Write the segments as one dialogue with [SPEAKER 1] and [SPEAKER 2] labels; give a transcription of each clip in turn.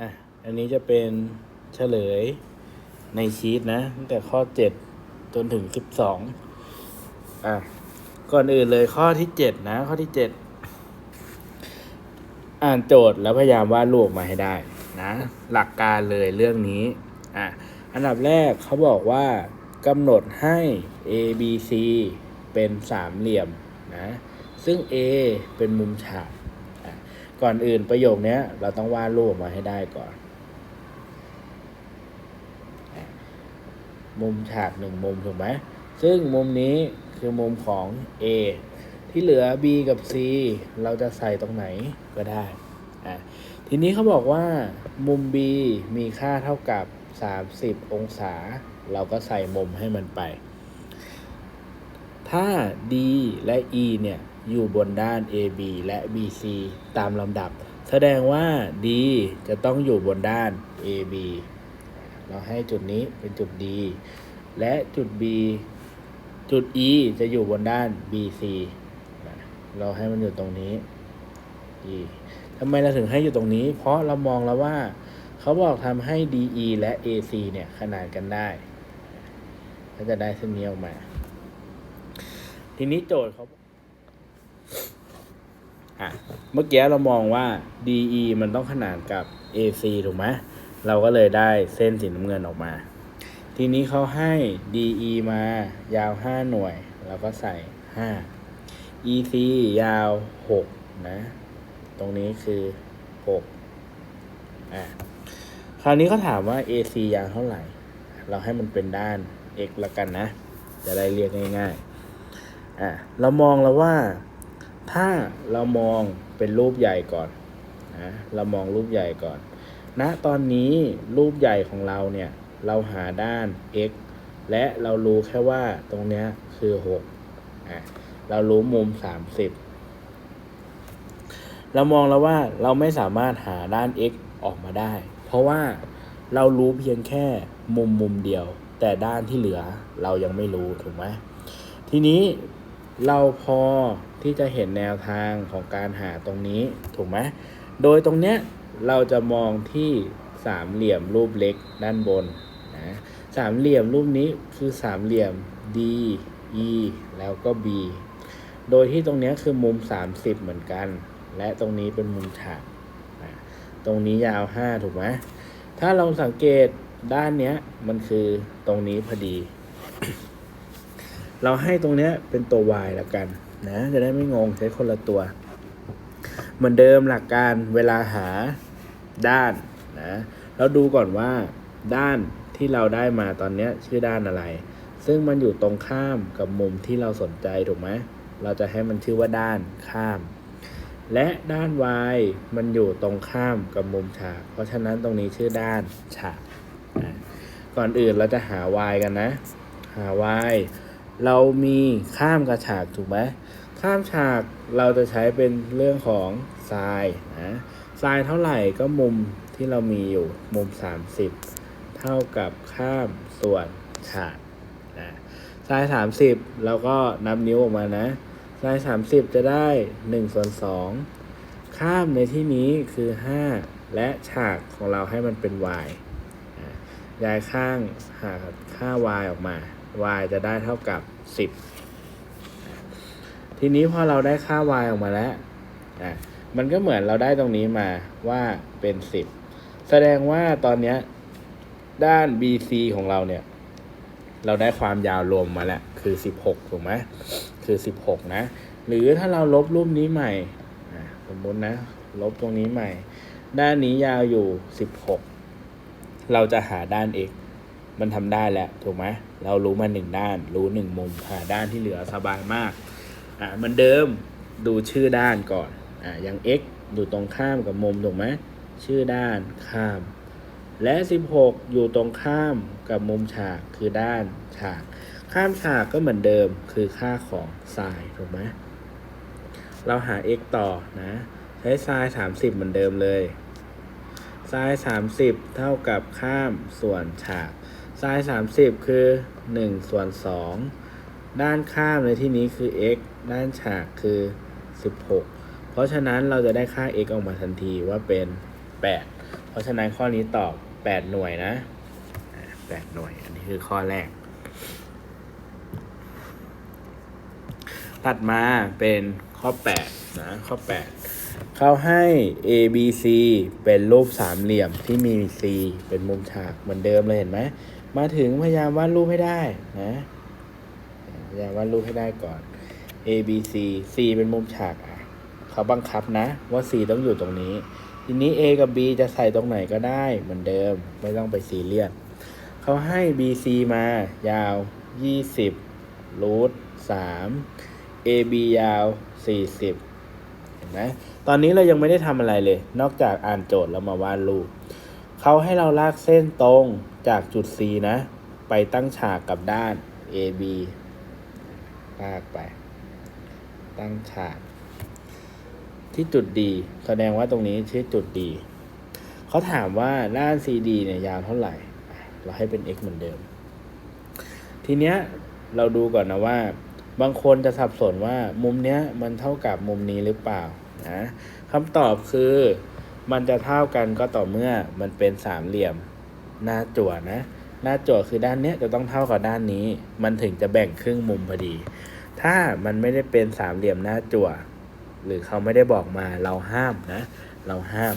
[SPEAKER 1] อะ อันนี้จะเป็นเฉลยในชีตนะตั้งแต่ข้อ7จนถึง12อะ ก่อนอื่นเลยข้อที่7นะ ข้อที่7อ่านโจทย์แล้วพยายามวาดรูปมาให้ได้นะ หลักการเลยเรื่องนี้อะอันดับแรกเขาบอกว่ากำหนดให้ A B C เป็นสามเหลี่ยมนะ ซึ่ง A เป็นมุมฉาก ก่อนอื่นประโยคนี้เราต้องวาดรูปมาให้ได้ก่อน มุมฉากหนึ่งมุมถูกไหมซึ่งมุมนี้คือมุมของ A ที่เหลือ B กับ C เราจะใส่ตรงไหนก็ได้ ทีนี้เขาบอกว่ามุม B มีค่าเท่ากับ 30 องศา เราก็ใส่มุมให้มันไป ถ้า D และ E เนี่ย อยู่บนด้าน AB และ BC ตามลำดับ แสดงว่า D จะต้องอยู่บนด้าน AB เราให้จุดนี้เป็นจุด D และจุด B จุด E จะอยู่บนด้าน BC เราให้มันอยู่ตรงนี้ E ทำไมเราถึงให้อยู่ตรงนี้ เพราะเรามองแล้วว่า เขาบอกทำให้ DE และ AC เนี่ยขนานกันได้ ก็จะได้เส้นนี้ออกมา ทีนี้โจทย์เขา อะเมื่อกี้เรามองว่า DE มันต้องขนานกับ AC ถูกไหมเราก็เลยได้เส้นสีน้ำเงินออกมา ทีนี้เขาให้ DE มายาว 5 หน่วย เราก็ใส่ 5 EC ยาว 6 นะ ตรงนี้คือ 6 อะคราวนี้เขาถามว่า AC ยาวเท่าไหร่ เราให้มันเป็นด้าน x ละกันนะ จะได้เรียกง่ายๆ อะเรามองแล้วว่า ถ้าเรามองเป็นรูปใหญ่ก่อนนะเรามองรูปใหญ่ก่อนณตอนนี้รูปใหญ่ของเราเนี่ยเราหาด้าน x และเรารู้แค่ว่าตรงเนี้ยคือ6อะเรารู้มุม 30 เรามองแล้วว่าเราไม่สามารถหาด้าน x ออกมาได้ เพราะว่าเรารู้เพียงแค่มุมมุมเดียว แต่ด้านที่เหลือเรายังไม่รู้ถูกไหมทีนี้เราพอ ที่จะเห็นแนวทางของการหาตรงนี้ถูกไหมโดยตรงเนี้ยเราจะมองที่สามเหลี่ยมรูปเล็กด้านบนนะสามเหลี่ยมรูปนี้คือสามเหลี่ยม D E แล้วก็ B โดยที่ตรงเนี้ยคือมุม 30 เหมือนกัน และตรงนี้เป็นมุมฉากนะตรงนี้ยาว 5 ถูกไหมถ้าเราสังเกตด้านเนี้ยมันคือตรงนี้พอดี เราให้ตรงเนี้ยเป็นตัว y แล้วกัน นะ จะได้ไม่งงใช้คนละตัว เหมือนเดิมหลักการเวลาหาด้านนะเราดูก่อนว่าด้านที่เราได้มาตอนนี้ชื่อด้านอะไร ซึ่งมันอยู่ตรงข้ามกับมุมที่เราสนใจถูกไหมเราจะให้มันชื่อว่าด้านข้าม และด้าน y มันอยู่ตรงข้ามกับมุมฉาก เพราะฉะนั้นตรงนี้ชื่อด้านฉากนะก่อนอื่นเราจะหา y กันนะ หา y เรามีข้ามกับฉากถูกไหมข้ามฉากเราจะใช้เป็นเรื่องของไซน์นะไซน์เท่าไหร่ก็มุมที่เรามีอยู่มุม 30 เท่ากับข้ามส่วนฉากนะไซน์30เราก็นับนิ้วออกมานะไซน์30 จะได้1ส่วน2ข้ามในที่นี้คือ 5 และฉากของเราให้มันเป็น y ย้ายข้างหาค่า y ออกมา y จะได้เท่ากับ 10ทีนี้พอเราได้ค่า y ออกมาแล้วอะมันก็เหมือนเราได้ตรงนี้มาว่าเป็น10แสดงว่าตอนเนี้ยด้าน BC ของเราเนี่ย เราได้ความยาวรวมมาแล้วคือ16ถูกไหมคือ16นะ หรือถ้าเราลบรูปนี้ใหม่อะสมมตินะ ลบตรงนี้ใหม่ ด้านนี้ยาวอยู่16เราจะหาด้าน x มันทำได้แล้วถูกไหมเรารู้มาหนึ่งด้าน รู้หนึ่งมุมหาด้านที่เหลือสบายมากอะเหมือนเดิมดูชื่อด้านก่อนอะอย่าง x อยู่ตรงข้ามกับมุมถูกไหมชื่อด้านข้าม และ 16 อยู่ตรงข้ามกับมุมฉากคือด้านฉาก ข้ามฉากก็เหมือนเดิมคือค่าของไซน์ถูกไหมเราหา x ต่อนะใช้ไซน์30 เหมือนเดิมเลยไซน์30 เท่ากับข้ามส่วนฉาก ไซน์30คือ1ส่วน2ด้านข้ามในที่นี้คือ x ด้านฉากคือ 16 เพราะฉะนั้นเราจะได้ค่า x ออกมาทันทีว่าเป็น 8 เพราะฉะนั้นข้อนี้ตอบแปดหน่วยนะอ่าแปดหน่วย อันนี้คือข้อแรก ตัดมาเป็นข้อ 8 นะ ข้อ 8 เขาให้ A B C เป็นรูปสามเหลี่ยมที่มี C เป็นมุมฉากเหมือนเดิมเลยเห็นไหม มาถึงพยายามวาดรูปให้ได้นะพยายามวาดรูปให้ได้ก่อน A B C C เป็นมุมฉากอะเขาบังคับนะ ว่า C ต้องอยู่ตรงนี้ ทีนี้ A กับ B จะใส่ตรงไหนก็ได้เหมือนเดิม ไม่ต้องไปซีเรียสเขาให้ BC มายาว 20รูท3 AB ยาว 40 เห็นไหมตอนนี้เรายังไม่ได้ทำอะไรเลย นอกจากอ่านโจทย์แล้วมาวาดรูป เขาให้เราลากเส้นตรงจากจุด C นะ ไปตั้งฉากกับด้าน AB ลากไป ตั้งฉาก ที่จุด D แสดงว่าตรงนี้ชื่อจุด D เขาถามว่าด้าน CD เนี่ยยาวเท่าไหร่ เราให้เป็น x เหมือนเดิม ทีเนี้ยเราดูก่อนนะว่า บางคนจะสับสนว่ามุมเนี้ยมันเท่ากับมุมนี้หรือเปล่านะคำตอบคือ มันจะเท่ากันก็ต่อเมื่อมันเป็นสามเหลี่ยมหน้าจั่วนะ หน้าจั่วคือด้านเนี้ยจะต้องเท่ากับด้านนี้ มันถึงจะแบ่งครึ่งมุมพอดี ถ้ามันไม่ได้เป็นสามเหลี่ยมหน้าจั่ว หรือเขาไม่ได้บอกมาเราห้ามนะ เราห้าม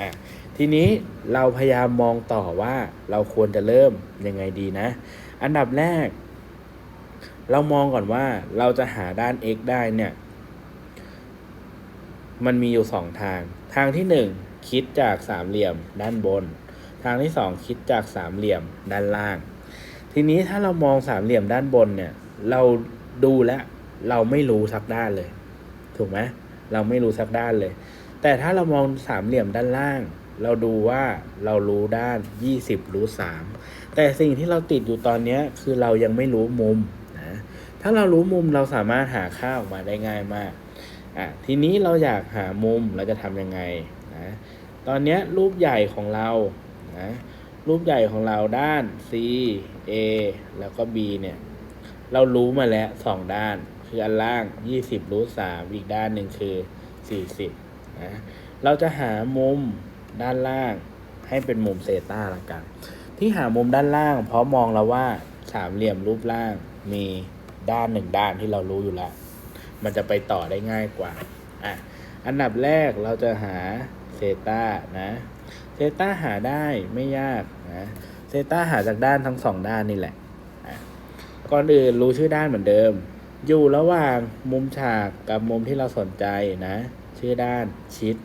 [SPEAKER 1] อะทีนี้เราพยายามมองต่อว่าเราควรจะเริ่มยังไงดีนะ อันดับแรก เรามองก่อนว่าเราจะหาด้าน x ได้เนี่ย มันมีอยู่สองทาง ทางที่หนึ่งคิดจากสามเหลี่ยมด้านบน ทางที่สองคิดจากสามเหลี่ยมด้านล่าง ทีนี้ถ้าเรามองสามเหลี่ยมด้านบนเนี่ยเราดูแล้วเราไม่รู้สักด้านเลย ถูกไหมเราไม่รู้สักด้านเลย แต่ถ้าเรามองสามเหลี่ยมด้านล่าง เราดูว่าเรารู้ด้าน 20 รู้ 3 แต่สิ่งที่เราติดอยู่ตอนนี้คือเรายังไม่รู้มุมนะถ้าเรารู้มุมเราสามารถหาค่าออกมาได้ง่ายมาก อะทีนี้เราอยากหามุมเราจะทำยังไงนะตอนนี้รูปใหญ่ของเรานะรูปใหญ่ของเราด้าน C A แล้วก็ B เนี่ย เรารู้มาแล้วสองด้าน คืออันล่าง 20รูท3อีกด้านหนึ่งคือ 40นะเราจะหามุมด้านล่างให้เป็นมุมเซต้าละกัน ที่หามุมด้านล่าง เพราะมองแล้วว่าสามเหลี่ยมรูปล่างมีด้านหนึ่งด้านที่เรารู้อยู่แล้ว มันจะไปต่อได้ง่ายกว่าอะอันดับแรกเราจะหาเซต้านะเซต้าหาได้ไม่ยากนะเซต้าหาจากด้านทั้งสองด้านนี่แหละอะก่อนอื่นรู้ชื่อด้านเหมือนเดิม อยู่ระหว่างมุมฉากกับมุมที่เราสนใจนะ ชื่อด้านชิด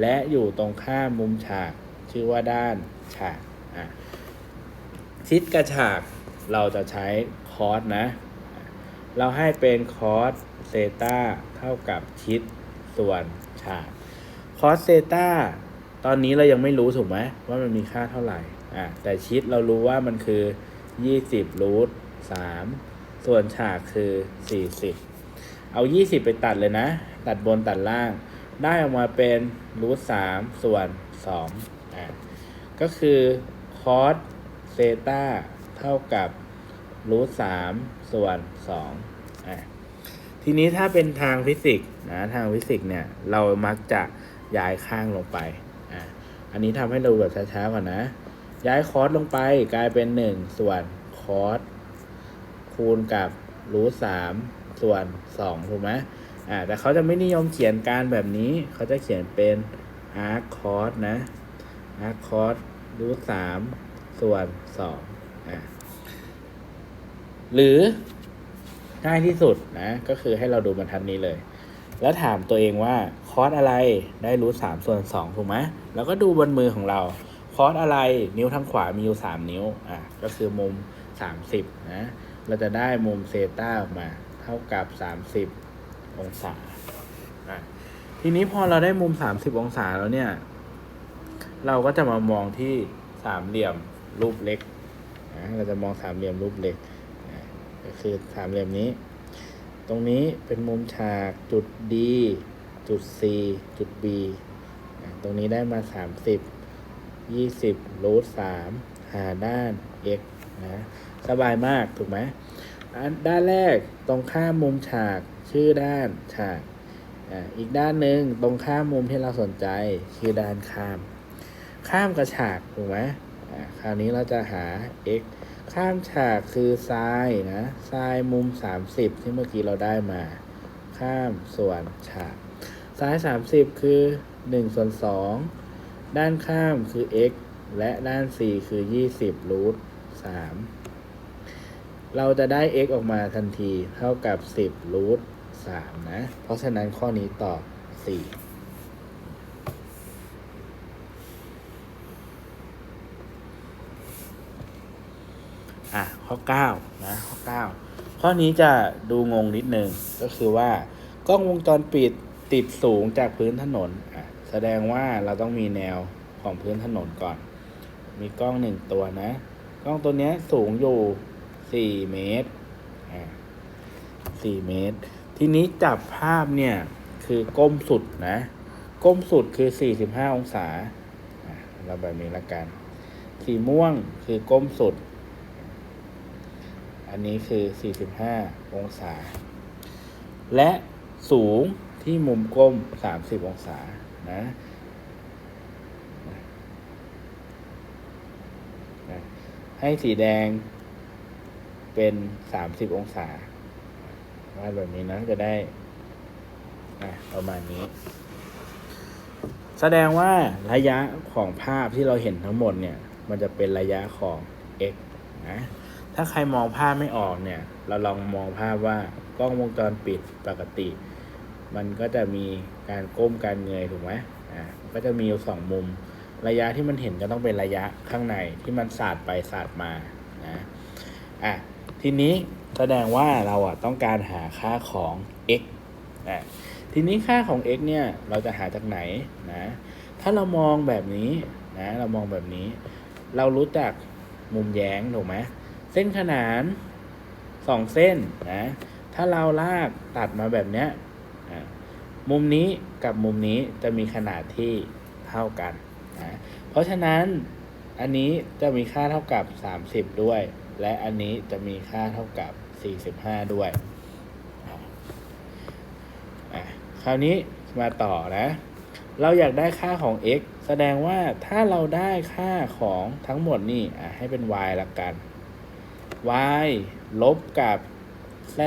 [SPEAKER 1] และอยู่ตรงข้ามมุมฉาก ชื่อว่าด้านฉากอะชิดกับฉากเราจะใช้คอร์สนะ เราให้เป็นคอร์ส เซตาเท่ากับชิดส่วนฉากคอสเซตาตอนนี้เรายังไม่รู้ถูกไหมว่ามันมีค่าเท่าไหร่อะแต่ชิดเรารู้ว่ามันคือ 20รูท3ส่วนฉากคือ 40 เอา 20 ไปตัดเลยนะ ตัดบนตัดล่าง ได้ออกมาเป็นรูท3ส่วน2อะก็คือคอสเซตาเท่ากับรูท3ส่วน2อะ ทีนี้ถ้าเป็นทางฟิสิกส์นะทางฟิสิกส์เนี่ยเรามักจะย้ายข้างลงไปอะอันนี้ทำให้เราแบบช้าๆก่อนนะ ย้ายคอสลงไปกลายเป็น 1 ส่วนคอสคูณกับรูท3ส่วน2ถูกไหมอ่าแต่เขาจะไม่นิยมเขียนการแบบนี้ เขาจะเขียนเป็น arc cos นะ arc cos รูท3ส่วน2อ่าหรือ ง่ายที่สุดนะ ก็คือให้เราดูบรรทัดนี้เลย แล้วถามตัวเองว่าคอสอะไรได้รูทสามส่วนสองถูกไหมแล้วก็ดูบนมือของเราคอสอะไรนิ้วทางขวามีอยู่สามนิ้วอะก็คือมุมสามสิบนะเราจะได้มุมเซต้าออกมา เท่ากับสามสิบองศาอะทีนี้พอเราได้มุมสามสิบองศาแล้วเนี่ย เราก็จะมามองที่สามเหลี่ยมรูปเล็กนะเราจะมองสามเหลี่ยมรูปเล็ก ก็คือสามเหลี่ยมนี้ ตรงนี้เป็นมุมฉากจุด D จุด C จุด B ตรงนี้ได้มา 30 20รูท3หาด้าน x นะสบายมากถูกไหมอันด้านแรกตรงข้ามมุมฉากชื่อด้านฉากอีกด้านหนึ่งตรงข้ามมุมที่เราสนใจชื่อด้านข้าม ข้ามกระฉากถูกไหมอ่าคราวนี้เราจะหา x ข้ามฉากคือไซน์นะไซน์มุม 30 ที่เมื่อกี้เราได้มา ข้ามส่วนฉากไซน์30 คือ1ส่วน2ด้านข้ามคือ x และด้าน 4 คือ 20รูท3เราจะได้ x ออกมาทันทีเท่ากับ 10รูท3นะ เพราะฉะนั้นข้อนี้ตอบ 4 อะ ข้อ9นะข้อ9ข้อนี้จะดูงงนิดนึงก็คือว่ากล้องวงจรปิดติดสูงจากพื้นถนนอะแสดงว่าเราต้องมีแนวของพื้นถนนก่อน มีกล้องหนึ่งตัวนะ กล้องตัวนี้สูงอยู่ 4 เมตรอะ4เมตร ทีนี้จับภาพเนี่ยคือก้มสุดนะ ก้มสุดคือ 45 องศาเราแบบนี้ละกัน สีม่วงคือก้มสุด อันนี้คือ 45 องศา และสูงที่มุมก้ม 30 องศานะนะให้สีแดงเป็น 30 องศาวาดแบบนี้นะจะได้อะประมาณนี้ แสดงว่าระยะของภาพที่เราเห็นทั้งหมดเนี่ย มันจะเป็นระยะของ x นะ ถ้าใครมองภาพไม่ออกเนี่ย เราลองมองภาพว่ากล้องวงจรปิดปกติ มันก็จะมีการก้มการเงยถูกไหมอ่าก็จะมีอยู่สองมุม ระยะที่มันเห็นก็ต้องเป็นระยะข้างในที่มันสาดไปสาดมานะอะทีนี้แสดงว่าเราอะต้องการหาค่าของ x อะทีนี้ค่าของ x เนี่ยเราจะหาจากไหนนะถ้าเรามองแบบนี้นะเรามองแบบนี้ เรารู้จักมุมแย้งถูกไหม ส้นขนานสองเส้นนะ ถ้าเราลากตัดมาแบบเนี้ยมุมนี้กับมุมนี้จะมีขนาดที่เท่ากันนะเพราะฉะนั้นอันนี้จะมีค่าเท่ากับ 30 ด้วย และอันนี้จะมีค่าเท่ากับ 45 ด้วย คราวนี้มาต่อนะ เราอยากได้ค่าของ x แสดงว่าถ้าเราได้ค่าของทั้งหมดนี่ให้เป็น y ละกัน y ลบกับ z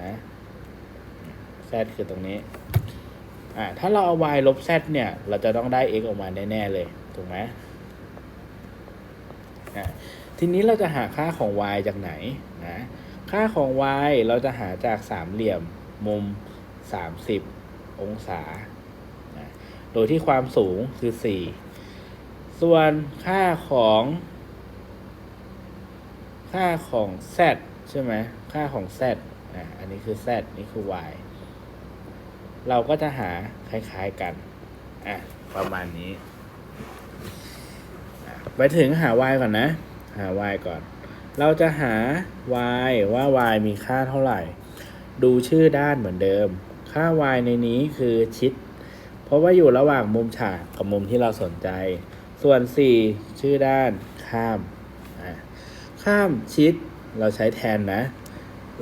[SPEAKER 1] นะ z คือตรงนี้ อ่า ถ้าเราเอา y ลบ z เนี่ย เราจะต้องได้ x ออกมาแน่ๆเลย ถูกไหมอ่าทีนี้เราจะหาค่าของ y จากไหนนะ ค่าของ y เราจะหาจากสามเหลี่ยมมุม 30 องศานะโดยที่ความสูงคือ 4 ส่วนค่าของ ค่าของ z ใช่ไหมค่าของ z อะอันนี้คือ z นี่คือ y เราก็จะหาคล้ายๆกัน อะ ประมาณนี้ ไปถึงหา y ก่อนนะ หา y ก่อน เราจะหา y ว่า y มีค่าเท่าไหร่ ดูชื่อด้านเหมือนเดิม ค่า y ในนี้คือชิด เพราะว่าอยู่ระหว่างมุมฉากกับมุมที่เราสนใจ ส่วน 4 ชื่อด้านข้าม ข้ามชิด เราใช้แทนนะ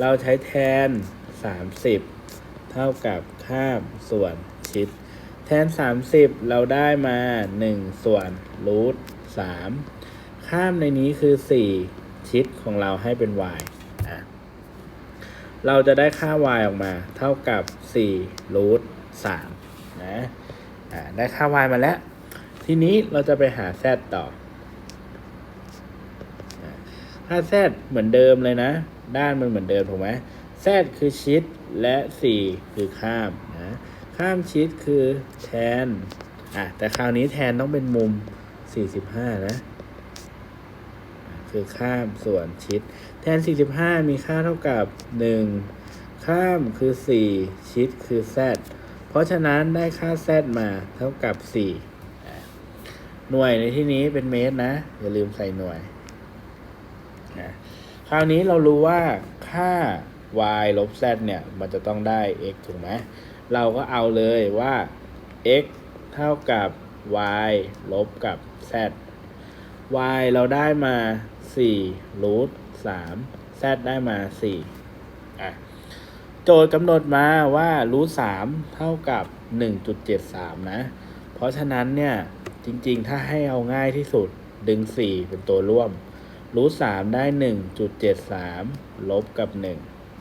[SPEAKER 1] เราใช้แทน 30 เท่ากับข้ามส่วนชิด แทน 30 เราได้มา 1 ส่วนรูท3ข้ามในนี้คือ 4 ชิดของเราให้เป็น y อะเราจะได้ค่า y ออกมา เท่ากับ4รูท3นะ อ่า ได้ค่า y มาแล้ว ทีนี้เราจะไปหา z ต่อ ค่า z เหมือนเดิมเลยนะ ด้านมันเหมือนเดิมถูกไหม z คือชิดและ 4 คือข้ามนะข้ามชิดคือแทนอะแต่คราวนี้แทนต้องเป็นมุม 45 นะ คือข้ามส่วนชิด แทน 45 มีค่าเท่ากับ 1 ข้ามคือ 4 ชิดคือ z เพราะฉะนั้นได้ค่า z มาเท่ากับ4อ่หน่วยในที่นี้เป็นเมตรนะ อย่าลืมใส่หน่วย นะคราวนี้เรารู้ว่าค่า y ลบ z เนี่ย มันจะต้องได้ x ถูกไหมเราก็เอาเลยว่า x เท่ากับ y ลบกับ z y เราได้มา4รูท3 z ได้มา4อะโจทย์กำหนดมาว่ารูท3เท่ากับ 1.73 นะ เพราะฉะนั้นเนี่ย จริงๆ ถ้าให้เอาง่ายที่สุดดึง 4 เป็นตัวร่วม รูท3ได้1.73ลบกับ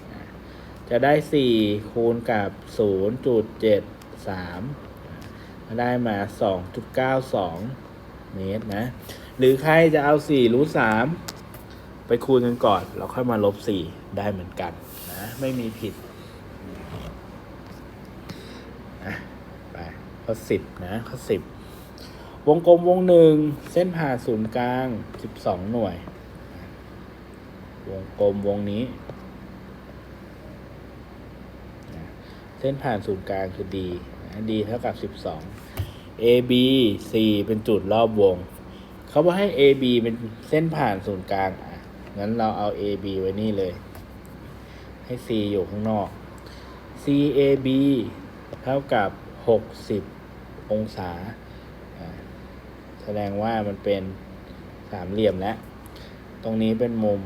[SPEAKER 1] 1จะได้4คูณกับ0.73ได้มา2.92เมตรนะ หรือใครจะเอา4รูท3ไปคูณกันก่อน เราค่อยมาลบ4ได้เหมือนกันนะ ไม่มีผิดอะไปข้อ10นะข้อ10วงกลมวงหนึ่งเส้นผ่าศูนย์กลาง 12 หน่วย วงกลมวงนี้ เส้นผ่านศูนย์กลางคือ D D เท่ากับ 12 AB C เป็นจุดรอบวง เขาบอกให้ AB เป็นเส้นผ่านศูนย์กลางอะงั้นเราเอา AB ไว้นี่เลย ให้ C อยู่ข้างนอก CAB เท่ากับ 60 องศา แสดงว่ามันเป็นสามเหลี่ยมแล้ว ตรงนี้เป็นมุม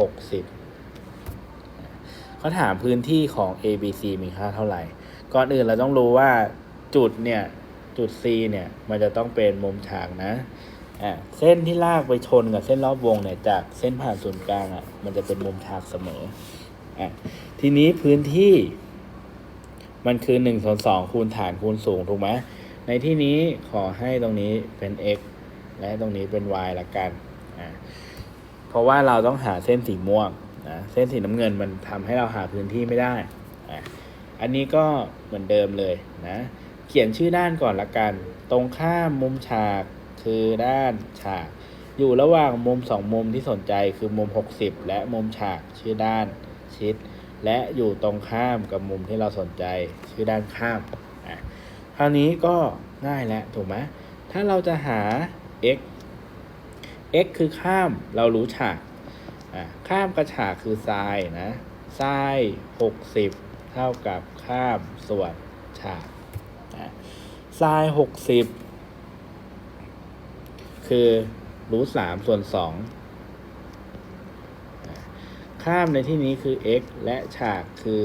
[SPEAKER 1] 60เขาถามพื้นที่ของ A B C มีค่าเท่าไหร่ ก่อนอื่นเราต้องรู้ว่าจุดเนี่ย จุด C เนี่ย มันจะต้องเป็นมุมฉากนะอะเส้นที่ลากไปชนกับเส้นรอบวงเนี่ย จากเส้นผ่านศูนย์กลางอะ มันจะเป็นมุมฉากเสมออะทีนี้พื้นที่ มันคือหนึ่งส่วนสองคูณฐานคูณสูงถูกไหมในที่นี้ขอให้ตรงนี้เป็น x และตรงนี้เป็น y ละกันอะ เพราะว่าเราต้องหาเส้นสีม่วงนะเส้นสีน้ำเงินมันทำให้เราหาพื้นที่ไม่ได้อะอันนี้ก็เหมือนเดิมเลยนะ เขียนชื่อด้านก่อนละกัน ตรงข้ามมุมฉากคือด้านฉาก อยู่ระหว่างมุมสองมุมที่สนใจคือมุม 60 และมุมฉากชื่อด้านชิด และอยู่ตรงข้ามกับมุมที่เราสนใจชื่อด้านข้ามอะคราวนี้ก็ง่ายแล้วถูกไหมถ้าเราจะหา x x คือข้ามเรารู้ฉากอะข้ามกระฉากคือไซน์นะไซน์หกสิบเท่ากับข้ามส่วนฉากนะไซน์หกสิบคือรูทสามส่วนสองข้ามในที่นี้คือ x และฉากคือ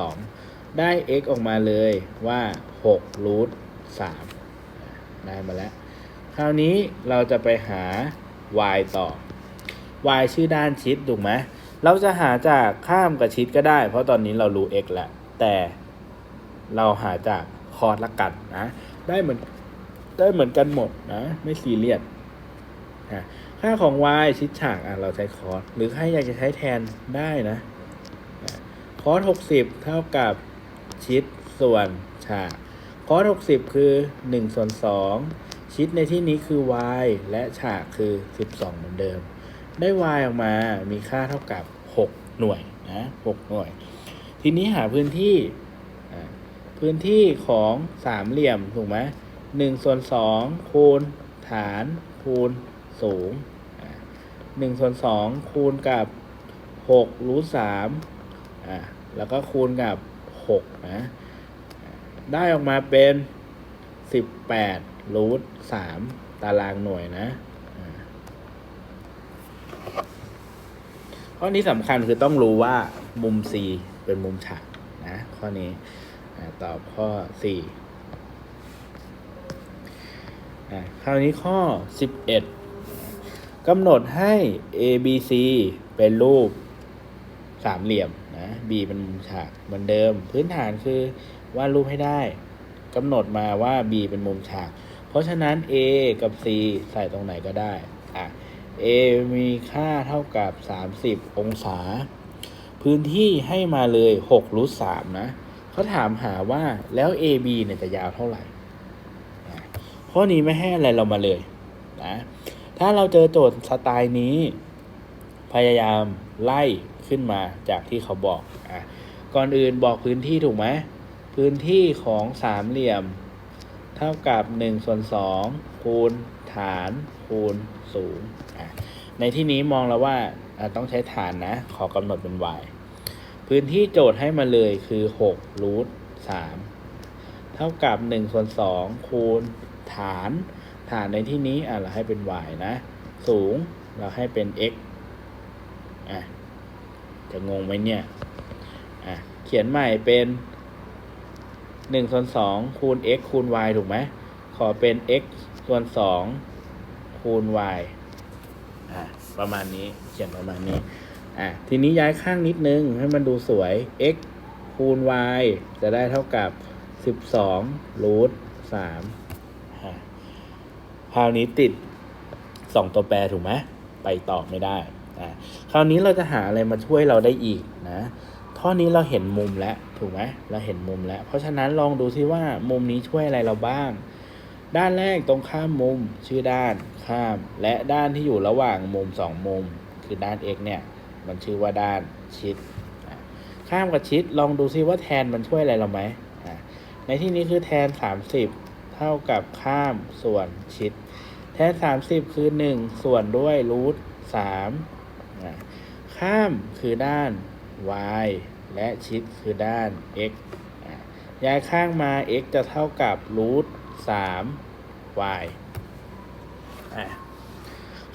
[SPEAKER 1] 12 ได้ x ออกมาเลยว่า6รูท3ได้มาแล้ว คราวนี้เราจะไปหา y ต่อ y ชื่อด้านชิดถูกไหมเราจะหาจากข้ามกับชิดก็ได้ เพราะตอนนี้เรารู้ x แล้วแต่เราหาจากคอร์สละกันนะได้เหมือนได้เหมือนกันหมดนะไม่ซีเรียสค่าของ y ชิดฉากอะเราใช้คอร์สหรือใครอยากจะใช้แทนได้นะคอร์ส60เท่ากับชิดส่วนฉากคอร์ส60คือ1ส่วน2 ชิดในที่นี้คือ y และฉากคือ 12 เหมือนเดิม ได้ y ออกมามีค่าเท่ากับ 6 หน่วยนะ6หน่วย ทีนี้หาพื้นที่พื้นที่ของสามเหลี่ยมถูกไหมหนึ่งส่วนสองคูณฐานคูณสูงหนึ่งส่วนสองคูณกับหกรูทสามอ่าแล้วก็คูณกับหกนะได้ออกมาเป็นสิบแปด รูทสามตารางหน่วยนะข้อนี้สำคัญคือต้องรู้ว่ามุม C เป็นมุมฉากนะ ข้อนี้ตอบข้อ4อ่าคราวนี้ข้อ 11กำหนดให้ ABC เป็นรูปสามเหลี่ยมนะ B เป็นมุมฉากเหมือนเดิม พื้นฐานคือวาดรูปให้ได้กำหนดมาว่า B เป็นมุมฉาก เพราะฉะนั้น A กับ C ใส่ตรงไหนก็ได้อะ A มีค่าเท่ากับ 30 องศา พื้นที่ให้มาเลย6รูท3นะเขาถามหาว่าแล้ว AB เนี่ยจะยาวเท่าไหร่ข้อนี้ไม่ให้อะไรเรามาเลยนะถ้าเราเจอโจทย์สไตล์นี้ พยายามไล่ขึ้นมาจากที่เขาบอกอะก่อนอื่นบอกพื้นที่ถูกไหมพื้นที่ของสามเหลี่ยม เท่ากับ1ส่วน2คูณฐานคูณสูงในที่นี้มองแล้วว่าต้องใช้ฐานนะ ขอกำหนดเป็น y พื้นที่โจทย์ให้มาเลยคือ6รูท3เท่ากับ1ส่วน2คูณฐาน ฐานในที่นี้เราให้เป็น y นะ สูงเราให้เป็น x อะจะงงไหมเนี่ยอะเขียนใหม่เป็น 1ส่วน2คูณ x คูณ y ถูกไหม ขอเป็น x ส่วนสองคูณ y อะประมาณนี้เขียนประมาณนี้อะทีนี้ย้ายข้างนิดนึงให้มันดูสวย x คูณ y จะได้เท่ากับสิบสองรูทสามคราวนี้ติดสองตัวแปรถูกไหมไปต่อไม่ได้อะคราวนี้เราจะหาอะไรมาช่วยเราได้อีกนะ ท่อนี้เราเห็นมุมแล้วถูกไหมเราเห็นมุมแล้ว เพราะฉะนั้นลองดูซิว่ามุมนี้ช่วยอะไรเราบ้าง ด้านแรกตรงข้ามมุมชื่อด้านข้าม และด้านที่อยู่ระหว่างมุมสองมุม คือด้าน x เนี่ยมันชื่อว่าด้านชิด ข้ามกับชิดลองดูซิว่าแทนมันช่วยอะไรเราไหมในที่นี้คือแทน 30 เท่ากับข้ามส่วนชิด แทน 30 คือ 1 ส่วนด้วยรูท3ข้ามคือด้าน y และชิดคือด้าน x ย้ายข้างมา x จะเท่ากับรูท3 y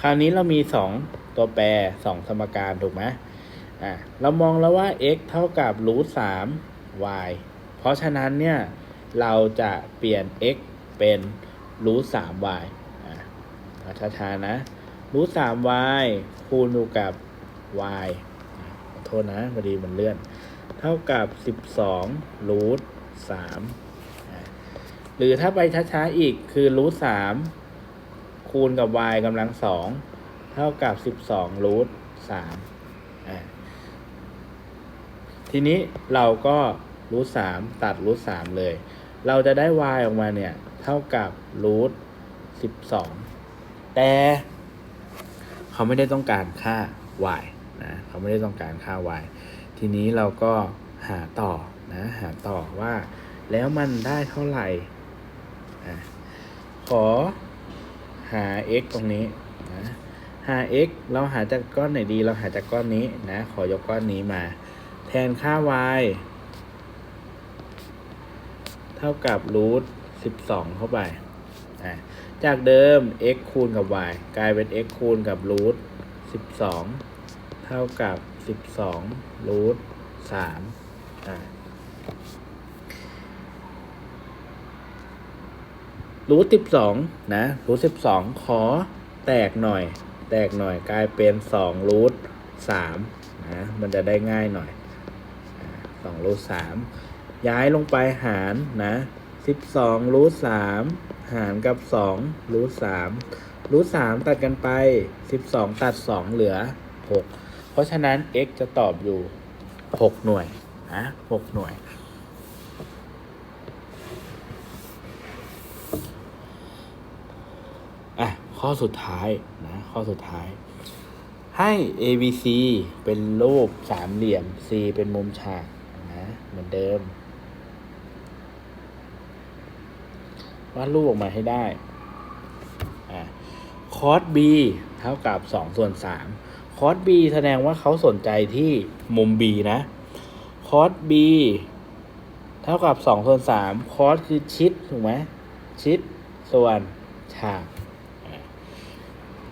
[SPEAKER 1] คราวนี้เรามี2ตัวแปร2สมการถูกไหมเรามองแล้วว่า x เท่ากับรูท3 y เพราะฉะนั้นเนี่ย เราจะเปลี่ยน x เป็นรูท3 y อะเอาช้าๆนะรูท3 y คูณอยู่กับ y ขอโทษนะพอดีมันเลื่อน เท่ากับ 12รูท3อะหรือถ้าไปช้าๆอีกคือรูท3คูณกับ y กำลังสองเท่ากับ 12รูท3อะทีนี้เราก็รูท3ตัดรูท3เลย เราจะได้ y ออกมาเนี่ย เท่ากับรูท12แต่เขาไม่ได้ต้องการค่า y นะ เขาไม่ได้ต้องการค่า y ทีนี้เราก็หาต่อนะหาต่อว่า แล้วมันได้เท่าไหร่ขอหา x ตรงนี้นะหา x เราหาจากก้อนไหนดี เราหาจากก้อนนี้นะ ขอยกก้อนนี้มา แทนค่า y เท่ากับรูท12เข้าไป จากเดิม x คูณกับ y กลายเป็น x คูณกับรูท12เท่ากับ 12รูท3อะรูท12นะรูท12ขอแตกหน่อย แตกหน่อยกลายเป็น2รูท3นะมันจะได้ง่ายหน่อยสองรูท3ย้ายลงไปหารนะ12รูท3หารกับ2รูท3รูท3ตัดกันไป12ตัด2เหลือ6 เพราะฉะนั้น x จะตอบอยู่ 6 หน่วยนะ6หน่วย อะ ข้อสุดท้ายนะ ข้อสุดท้าย ให้ ABC เป็นรูปสามเหลี่ยม C เป็นมุมฉากนะ เหมือนเดิมวาดรูปออกมาให้ได้ อะคอส B เท่ากับ2ส่วน3 คอส B แสดงว่าเขาสนใจที่มุม B นะคอส B เท่ากับ2ส่วน3คอสคือชิดถูกไหมชิดส่วนฉาก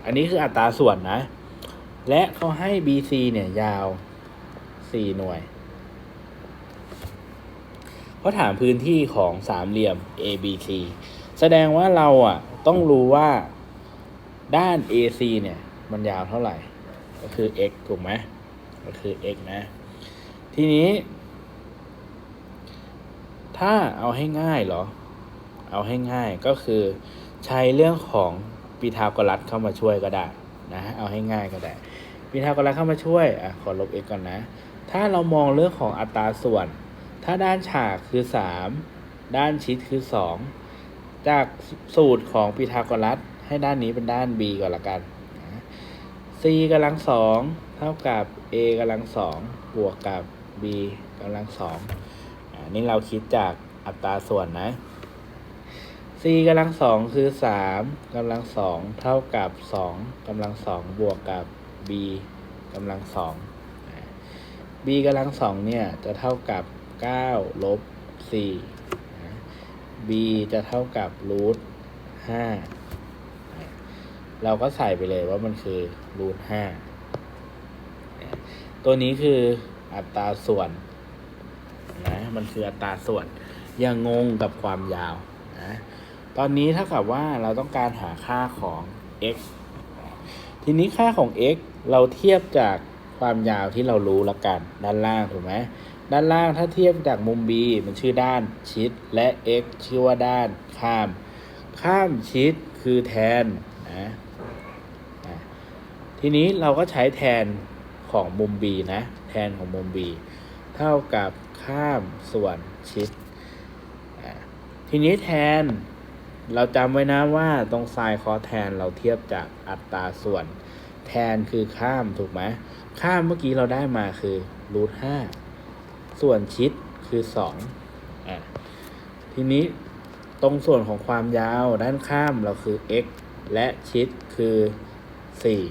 [SPEAKER 1] อันนี้คืออัตราส่วนนะ และเขาให้ BC เนี่ยยาว 4 หน่วยเขาถามพื้นที่ของสามเหลี่ยม ABC แสดงว่าเราอะต้องรู้ว่าด้าน AC เนี่ย มันยาวเท่าไหร่ ก็คือ x ถูกไหมก็คือ x นะ ทีนี้ ถ้าเอาให้ง่ายเหรอ เอาให้ง่ายก็คือใช้เรื่องของปีทาโกรัสเข้ามาช่วยก็ได้นะ เอาให้ง่ายก็ได้ปีทาโกรัสเข้ามาช่วยอะขอลบ x ก่อนนะ ถ้าเรามองเรื่องของอัตราส่วน ถ้าด้านฉากคือ 3 ด้านชิดคือ 2 จากสูตรของพีทาโกรัสให้ด้านนี้เป็นด้าน b ก่อนละกัน c กำลังสองเท่ากับ a กำลังสองบวกกับ b กำลังสองอ่านี่เราคิดจากอัตราส่วนนะ c กำลังสองคือ3กำลังสองเท่ากับ2กำลังสองบวกกับ b กำลังสอง b กำลังสองเนี่ยจะเท่ากับ9ลบ4 b จะเท่ากับรูท5นะ เราก็ใส่ไปเลยว่ามันคือรูท5นะตัวนี้คืออัตราส่วนนะมันคืออัตราส่วน อย่างงงกับความยาวนะตอนนี้เท่ากับว่าเราต้องการหาค่าของ x ทีนี้ค่าของ x เราเทียบจากความยาวที่เรารู้แล้วกัน ด้านล่างถูกไหมด้านล่างถ้าเทียบจากมุม b มันชื่อด้านชิด และ x ชื่อว่าด้านข้าม ข้ามชิดคือแทนนะ ทีนี้เราก็ใช้แทนของมุม b นะ แทนของมุม b เท่ากับข้ามส่วนชิด ทีนี้แทนเราจำไว้นะว่าตรงไซน์คอแทนเราเทียบจากอัตราส่วน แทนคือข้ามถูกไหมข้ามเมื่อกี้เราได้มาคือรูทห้าส่วนชิดคือสองอะทีนี้ตรงส่วนของความยาวด้านข้ามเราคือ x และชิดคือ4อ่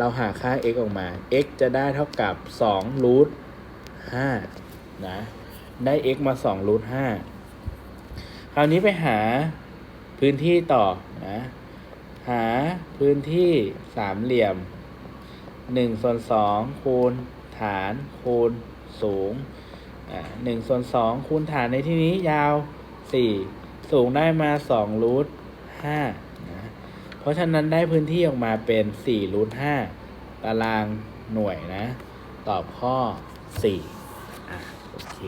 [SPEAKER 1] เราหาค่า x ออกมา x จะได้เท่ากับ2รูท5นะ ได้ x มา2รูท5คราวนี้ไปหาพื้นที่ต่อนะ หาพื้นที่สามเหลี่ยมหนึ่งส่วนสองคูณฐานคูณสูงอ่าหนึ่งส่วนสองคูณฐานในที่นี้ยาวสี่สูงได้มาสองรูทห้า ราะฉะนั้นได้พื้นที่ออกมาเป็น4รูท5ตารางหน่วยนะ ตอบข้อ4อะโอเค